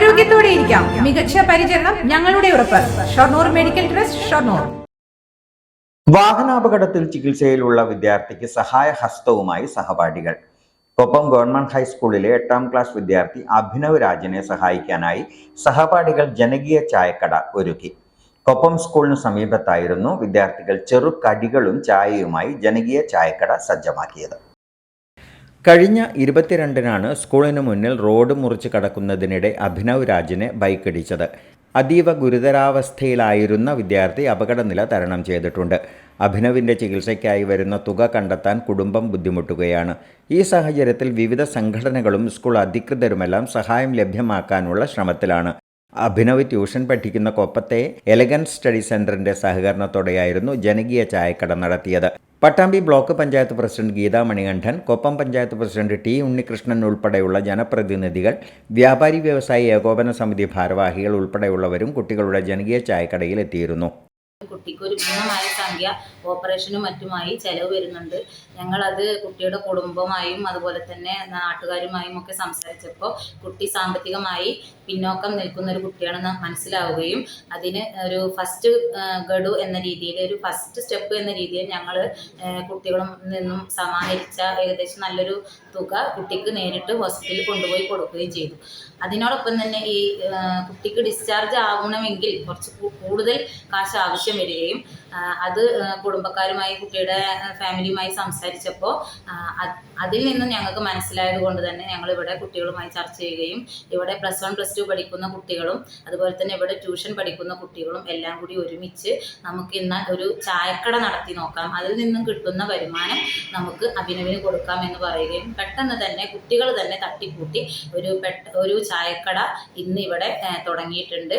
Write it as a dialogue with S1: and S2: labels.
S1: ആരോഗ്യത്തോടെ ഇരിക്കാം മികച്ച പരിചരണം ഞങ്ങളുടെ ഉറപ്പ്. Shoranur medical trust Shoranur.
S2: വാഹനാപകടത്തിൽ ചികിത്സയിലുള്ള വിദ്യാർത്ഥിക്ക് സഹായഹസ്തവുമായി സഹപാഠികൾ. കൊപ്പം ഗവൺമെന്റ് ഹൈസ്കൂളിലെ എട്ടാം ക്ലാസ് വിദ്യാർത്ഥി അഭിനവ് രാജനെ സഹായിക്കാനായി സഹപാഠികൾ ജനകീയ ചായക്കട ഒരുക്കി. കൊപ്പം സ്കൂളിന് സമീപത്തായിരുന്നു വിദ്യാർത്ഥികൾ ചെറു കടികളും ചായയുമായി ജനകീയ ചായക്കട സജ്ജമാക്കിയത്. കഴിഞ്ഞ ഇരുപത്തിരണ്ടിനാണ് സ്കൂളിന് മുന്നിൽ റോഡ് മുറിച്ച് കടക്കുന്നതിനിടെ അഭിനവ് രാജിനെ ബൈക്കിടിച്ചത്. അതീവ ഗുരുതരാവസ്ഥയിലായിരുന്ന വിദ്യാർത്ഥി അപകടനില തരണം ചെയ്തിട്ടുണ്ട്. അഭിനവിന്റെ ചികിത്സയ്ക്കായി വരുന്ന തുക കണ്ടെത്താൻ കുടുംബം ബുദ്ധിമുട്ടുകയാണ്. ഈ സാഹചര്യത്തിൽ വിവിധ സംഘടനകളും സ്കൂൾ അധികൃതരുമെല്ലാം സഹായം ലഭ്യമാക്കാനുള്ള ശ്രമത്തിലാണ്. അഭിനവ് ട്യൂഷൻ പഠിക്കുന്ന കൊപ്പത്തെ എലഗൻസ് സ്റ്റഡി സെന്ററിന്റെ സഹകരണത്തോടെയായിരുന്നു ജനകീയ ചായക്കട നടത്തിയത്. Pattambi block panchayat president Geetha Manikandan Koppam panchayat president T Unnikrishnan ഉൾപ്പെടെയുള്ള ജനപ്രതിനിധികൾ വ്യാപാരി വ്യവസായി ഏകോപന സമിതി ഭാരവാഹികൾ ഉൾപ്പെടെയുള്ളവരും കുട്ടികളുടെ ജനകീയ ചായക്കടയിൽ എത്തിയിരുന്നു.
S3: കുട്ടിക്ക് ഒരു ഭീമമായ സംഖ്യ ഓപ്പറേഷനും മറ്റുമായി ചെലവ് വരുന്നുണ്ട്. ഞങ്ങളത് കുട്ടിയുടെ കുടുംബമായും അതുപോലെ തന്നെ നാട്ടുകാരുമായും ഒക്കെ സംസാരിച്ചപ്പോൾ കുട്ടി സാമ്പത്തികമായി പിന്നോക്കം നിൽക്കുന്ന ഒരു കുട്ടിയാണെന്ന് മനസ്സിലാവുകയും അതിന് ഒരു ഫസ്റ്റ് ഗഡു എന്ന രീതിയിൽ ഒരു ഫസ്റ്റ് സ്റ്റെപ്പ് എന്ന രീതിയിൽ ഞങ്ങൾ കുട്ടികളിൽ നിന്നും സമാഹരിച്ച ഏകദേശം നല്ലൊരു തുക കുട്ടിക്ക് നേരിട്ട് ഹോസ്പിറ്റലിൽ കൊണ്ടുപോയി കൊടുക്കുകയും ചെയ്തു. അതിനോടൊപ്പം തന്നെ ഈ കുട്ടിക്ക് ഡിസ്ചാർജ് ആവണമെങ്കിൽ കുറച്ച് കൂടുതൽ കാശ് ആവശ്യം വരികയും ആ, അത് കുടുംബക്കാരുമായി കുട്ടിയുടെ ഫാമിലിയുമായി സംസാരിച്ചപ്പോൾ അതിൽ നിന്ന് ഞങ്ങൾക്ക് മനസ്സിലായത് കൊണ്ട് തന്നെ ഞങ്ങൾ ഇവിടെ കുട്ടികളുമായി ചർച്ച ചെയ്യുകയും ഇവിടെ പ്ലസ് വൺ പ്ലസ് ടു പഠിക്കുന്ന കുട്ടികളും അതുപോലെ തന്നെ ഇവിടെ ട്യൂഷൻ പഠിക്കുന്ന കുട്ടികളും എല്ലാം കൂടി ഒരുമിച്ച് നമുക്ക് ഇന്ന് ഒരു ചായക്കട നടത്തി നോക്കാം. അതിൽ നിന്നും കിട്ടുന്ന വരുമാനം നമുക്ക് അഭിനവിന് കൊടുക്കാം എന്ന് പറയുകയും പെട്ടെന്ന് തന്നെ കുട്ടികൾ തന്നെ തട്ടിക്കൂട്ടി ഒരു ഒരു ചായക്കട ഇന്ന് ഇവിടെ തുടങ്ങിയിട്ടുണ്ട്.